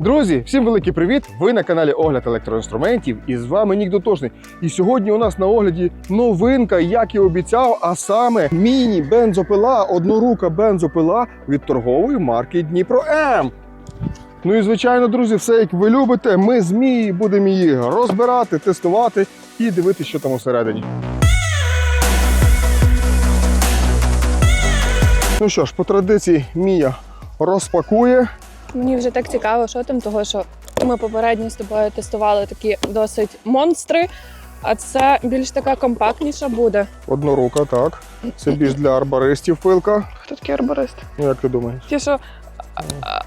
Друзі, всім великий привіт! Ви на каналі Огляд електроінструментів і з вами Нік Дотошний. І сьогодні у нас на огляді новинка, як і обіцяв, а саме міні-бензопила, однорука бензопила від торгової марки Дніпро М. Ну і звичайно, друзі, все як ви любите. Ми з Мії будемо її розбирати, тестувати і дивитися, що там усередині. Ну що ж, по традиції Мія розпакує. Мені вже так цікаво, що там, того що ми попередньо з тобою тестували такі досить монстри, а це більш така компактніша буде. Однорука, так. Це більш для арбаристів пилка. Хто такий арбарист? Ну, як ти думаєш? Ті, що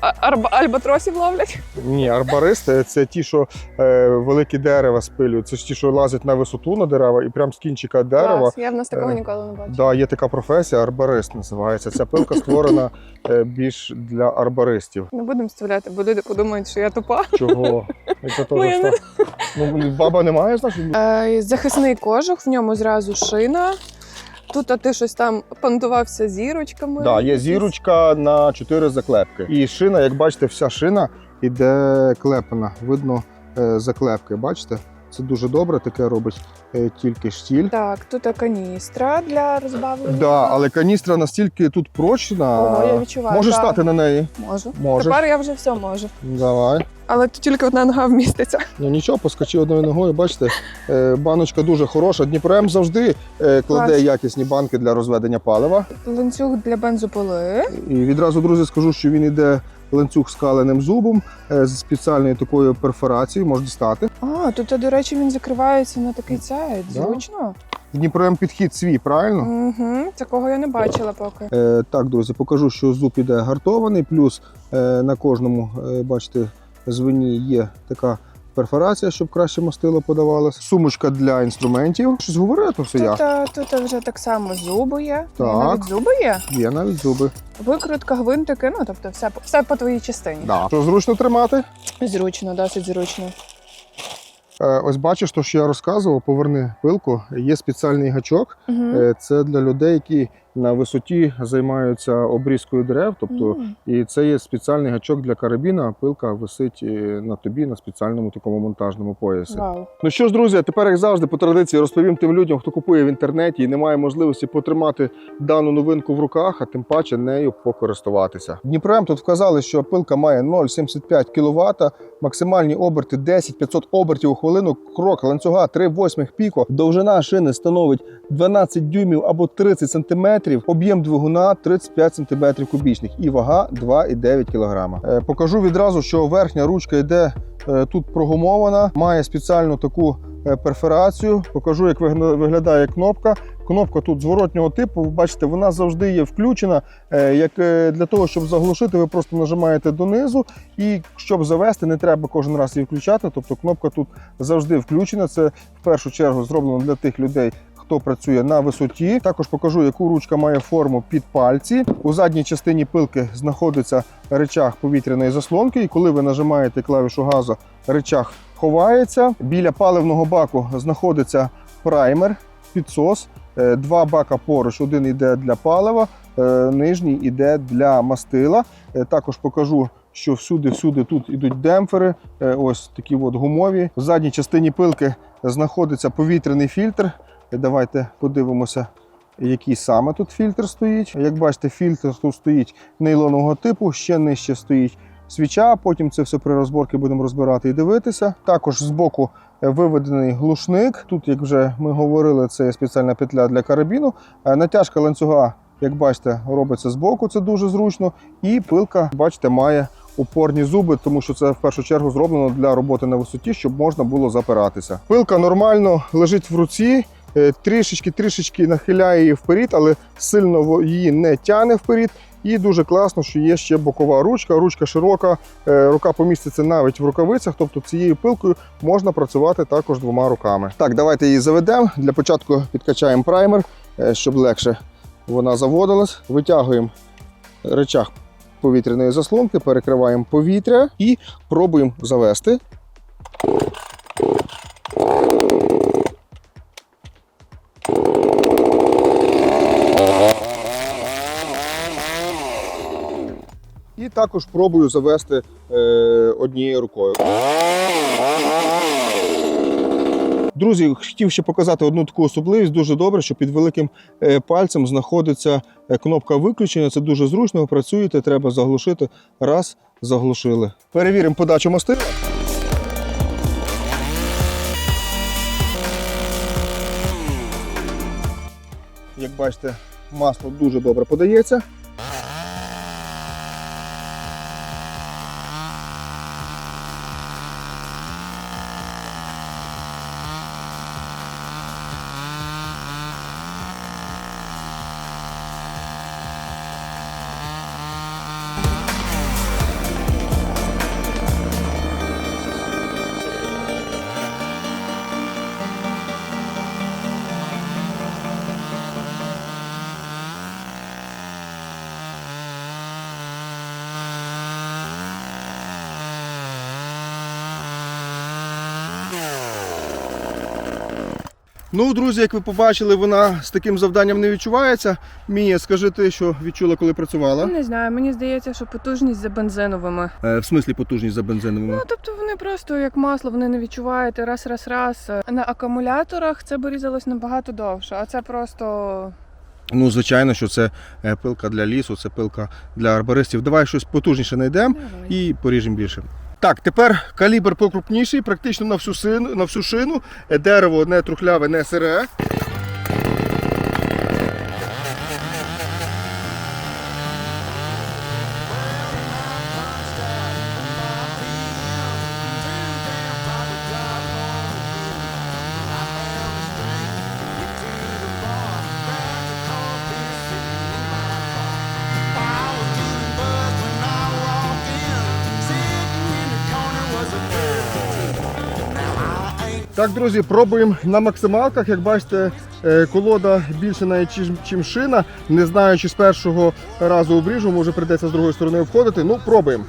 а- а- альбатросів ловлять? Ні, арбаристи це ті, що е, великі дерева спилюють. Це ж ті, що лазять на висоту на дерева і прям з кінчика дерева. Клас, Я в нас такого Е, ніколи не бачила. Да, є така професія, арбарист називається. Ця пилка створена е, більш для арбаристів. Не будемо вставляти, бо люди подумають, що я тупа. Чого? Це теж що? Ну, баба не має, значить? Е, захисний кожух, в ньому зразу шина. Тут а ти щось там пандувався зірочками. Да, є зірочка на чотири заклепки. І шина, як бачите, вся шина іде клепана. Видно е, заклепки. Бачите? Це дуже добре, таке робить е, тільки штіль. Так, тут каністра для розбавлення. Да, але каністра настільки тут прочна. Ого, я відчуваю. Можеш так. стати на неї. Можу. Можеш. Тепер я вже все можу. Давай. Але тут тільки одна нога вміститься. Ну нічого, поскочи одною ногою. Бачите, е, баночка дуже хороша. Дніпром завжди е, кладе Клас. якісні банки для розведення палива. Ланцюг для бензопили. І відразу, друзі, скажу, що він іде ланцюг з каленим зубом е, з спеціальною такою перфорацією, можна дістати. А, тут, до речі, він закривається на такий цей. Зручно. Дніпром підхід свій, правильно? Угу. Такого я не бачила поки. Е, так, друзі, покажу, що зуб іде гартований, плюс е, на кожному, е, бачите, звені є така перфорація, щоб краще мастило подавалося. Сумочка для інструментів. Щось говорити, то все я. Тут, тут вже так само зуби є. Так. Навіть зуби є. Є навіть зуби. Викрутка, гвинтики, ну тобто все, все по твоїй частині. Да. Що зручно тримати? Зручно, досить зручно. Е, ось бачиш, то, що я розказував, поверни пилку. Є спеціальний гачок. Угу. Це для людей, які на висоті займаються обрізкою дерев. Тобто, і це є спеціальний гачок для карабіна. Пилка висить е, на тобі на спеціальному такому монтажному поясі. Вау. Ну що ж, друзі, тепер, як завжди, по традиції розповім тим людям, хто купує в інтернеті і не має можливості потримати дану новинку в руках, а тим паче нею покористуватися. Дніпром тут вказали, що пилка має 0,75 кВт, максимальні оберти 10-500 обертів у хвилину, крок ланцюга 3,8 піко, довжина шини становить 12 дюймів або 30 см, об'єм двигуна 35 см кубічних і вага 2,9 кг. Е, Покажу відразу, що верхня ручка йде е, тут прогумована, має спеціальну таку е, перфорацію. Покажу, як виглядає кнопка. Кнопка тут зворотнього типу. Ви бачите, вона завжди є включена. Як для того, щоб заглушити, ви просто нажимаєте донизу, і щоб завести, не треба кожен раз її включати. Тобто кнопка тут завжди включена. Це в першу чергу зроблено для тих людей. Хто працює на висоті, також покажу, яку ручка має форму під пальці. У задній частині пилки знаходиться речах повітряної заслонки, і коли ви нажимаєте клавішу газу, речах ховається. Біля паливного баку знаходиться праймер, підсос. Е, Два бака поруч, один йде для палива, е, нижній йде для мастила. Е, Також покажу, що всюди-всюди тут ідуть демпфери, ось такі от гумові. В задній частині пилки знаходиться повітряний фільтр. Давайте подивимося, який саме тут фільтр стоїть. Як бачите, фільтр тут стоїть нейлонового типу, ще нижче стоїть свіча. Потім це все при розборці будемо розбирати і дивитися. Також збоку е, виведений глушник. Тут, як вже ми говорили, це спеціальна петля для карабіну. Е, Натяжка ланцюга, як бачите, робиться збоку, це дуже зручно. І пилка, бачите, має упорні зуби, тому що це в першу чергу зроблено для роботи на висоті, щоб можна було запиратися. Пилка нормально лежить в руці. Трішечки-трішечки нахиляє її вперед, але сильно її не тягне вперед. І дуже класно, що є ще бокова ручка. Ручка широка, е, рука поміститься навіть в рукавицях, тобто цією пилкою можна працювати також двома руками. Так, давайте її заведемо. Для початку підкачаємо праймер, е, щоб легше вона заводилась. Витягуємо речах повітряної заслонки, перекриваємо повітря і пробуємо завести. Також пробую завести е, однією рукою. Друзі, хотів ще показати одну таку особливість. Дуже добре, що під великим е, пальцем знаходиться е, кнопка виключення. Це дуже зручно. Працюєте, треба заглушити. Раз, заглушили. Перевіримо подачу мастила. Як бачите, масло дуже добре подається. Ну, друзі, як ви побачили, вона з таким завданням не відчувається. Мія, скажи ти, що відчула, коли працювала? Не знаю, мені здається, що потужність за бензиновими. Е, в смислі потужність за бензиновими. Ну тобто вони просто як масло, вони не відчуваєте раз, раз, раз. На акумуляторах це різалось набагато довше, а це просто Ну, звичайно, що це е, пилка для лісу, це пилка для арбористів. Давай щось потужніше знайдемо і поріжемо більше. Так, тепер калібр покрупніший, практично на всю сину, на всю шину. Е, Дерево не трухляве, не сире. Так, друзі, пробуємо на максималках. Як бачите, е, колода більше навіть чим, шина. Не знаю, чи з першого разу обріжу, може прийдеться з другої сторони обходити. Ну, пробуємо.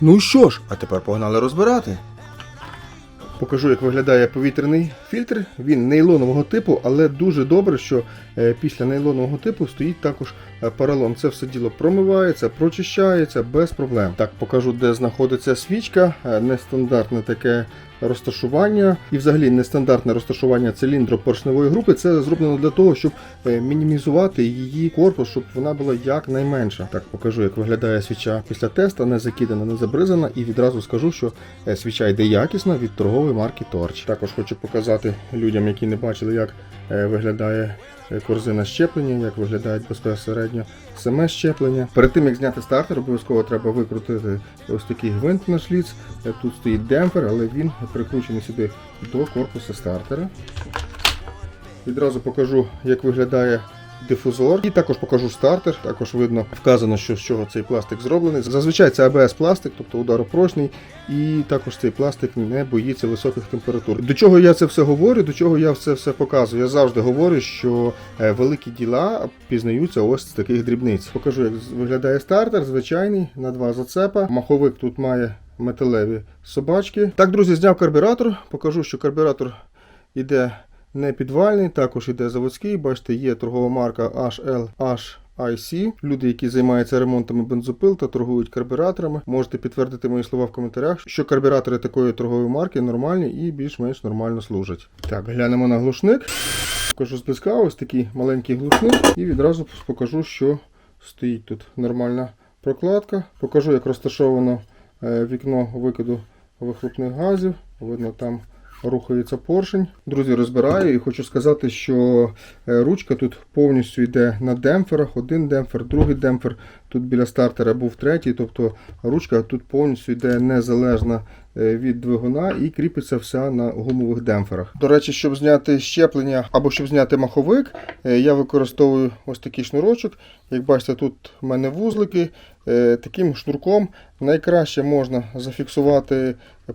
Ну що ж, а тепер погнали розбирати. Покажу, як виглядає повітряний фільтр. Він нейлонового типу, але дуже добре, що е, після нейлонового типу стоїть також е, поролон. Це все діло промивається, прочищається без проблем. Так, покажу, де знаходиться свічка. Е, Нестандартне таке розташування і взагалі нестандартне розташування циліндру поршневої групи. Це зроблено для того, щоб е, мінімізувати її корпус, щоб вона була якнайменша. Так, покажу, як виглядає свіча після теста, не закидана, не забризана, і відразу скажу, що е, свіча йде якісна від торгової марки Torch. Також хочу показати людям, які не бачили, як виглядає е, корзина щеплення, як виглядає безпосередньо саме щеплення. Перед тим як зняти стартер, обов'язково треба викрутити ось такий гвинт на шліц. Е, Тут стоїть демпфер, але він прикручений сюди до корпусу стартера. Відразу покажу, як виглядає дифузор. І також покажу стартер. Також видно вказано, що з чого цей пластик зроблений. Зазвичай це АБС пластик, тобто ударопрочний, і також цей пластик не боїться високих температур. До чого я це все говорю, до чого я це все показую. Я завжди говорю, що е, великі діла пізнаються ось з таких дрібниць. Покажу, як виглядає стартер, звичайний на два зацепа. Маховик тут має металеві собачки. Так, друзі, зняв карбюратор. Покажу, що карбюратор іде не підвальний, також іде заводський. Бачите, є торгова марка HL IC. Люди, які займаються ремонтами бензопил та торгують карбюраторами, можете підтвердити мої слова в коментарях, що карбюратори такої торгової марки нормальні і більш-менш нормально служать. Так, глянемо на глушник. покажу зблизька. Ось такий маленький глушник. І відразу покажу, що стоїть тут нормальна прокладка. Покажу, як розташовано е, вікно викиду вихлопних газів. Видно, там рухається поршень. Друзі, розбираю і хочу сказати, що е, ручка тут повністю йде на демпферах. Один демпфер, другий демпфер. Тут біля стартера був третій, тобто ручка тут повністю йде незалежна е, від двигуна і кріпиться вся на гумових демпферах. До речі, щоб зняти щеплення або щоб зняти маховик, е, я використовую ось такий шнурочок. Як бачите, тут в мене вузлики. Таким шнурком найкраще можна зафіксувати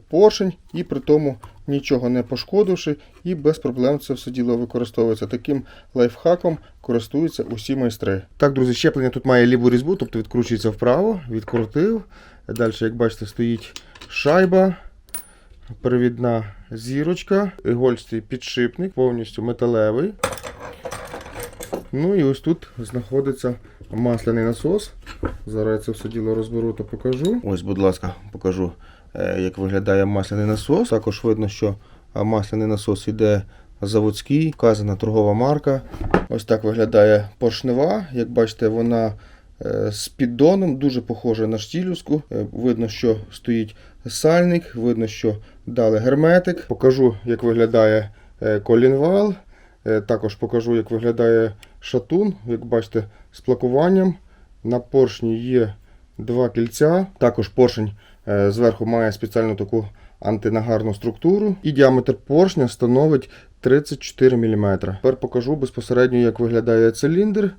поршень і при тому нічого не пошкодивши, і без проблем це все діло використовується. Таким лайфхаком користуються усі майстри. Так, друзі, щеплення тут має ліву різьбу, тобто відкручується вправо, відкрутив. Далі, як бачите, стоїть шайба, перевідна зірочка, ігольстий підшипник, повністю металевий. Ну і ось тут знаходиться масляний насос. Зараз я це все діло розберу та покажу. Ось, будь ласка, покажу, як виглядає масляний насос. Також видно, що масляний насос іде заводський, вказана торгова марка. Ось так виглядає поршнева. Як бачите, вона е, з піддоном, дуже похожа на штілівську. Е, Видно, що стоїть сальник, видно, що дали герметик. Покажу, як виглядає е, колінвал. Е, Також покажу, як виглядає шатун. Як бачите, з плакуванням. На поршні є два кільця. Також поршень е, зверху має спеціальну таку антинагарну структуру. І діаметр поршня становить 34 мм. Тепер покажу безпосередньо, як виглядає циліндр.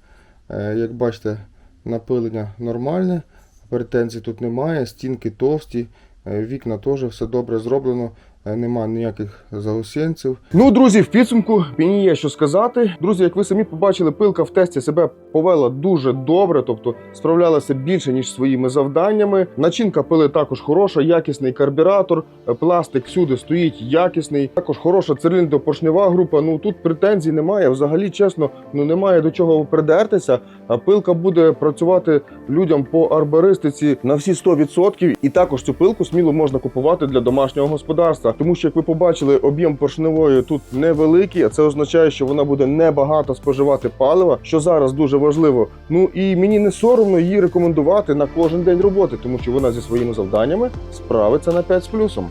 Е, Як бачите, напилення нормальне, претензій тут немає, стінки товсті, е, вікна теж все добре зроблено. Е, Нема ніяких заусенців. Ну, друзі, в підсумку мені є що сказати. Друзі, як ви самі побачили, пилка в тесті себе повела дуже добре, тобто справлялася більше ніж своїми завданнями. Начинка пили також хороша, якісний карбюратор, е, пластик всюди стоїть якісний. Також хороша циліндропоршнева група. Ну тут претензій немає. Взагалі, чесно, ну немає до чого придертися. А пилка буде працювати людям по арбористиці на всі 100%. І також цю пилку сміло можна купувати для домашнього господарства. Тому що, як ви побачили, об'єм поршневої тут невеликий, а це означає, що вона буде небагато споживати палива, що зараз дуже важливо. Ну і мені не соромно її рекомендувати на кожен день роботи, тому що вона зі своїми завданнями справиться на 5 з плюсом.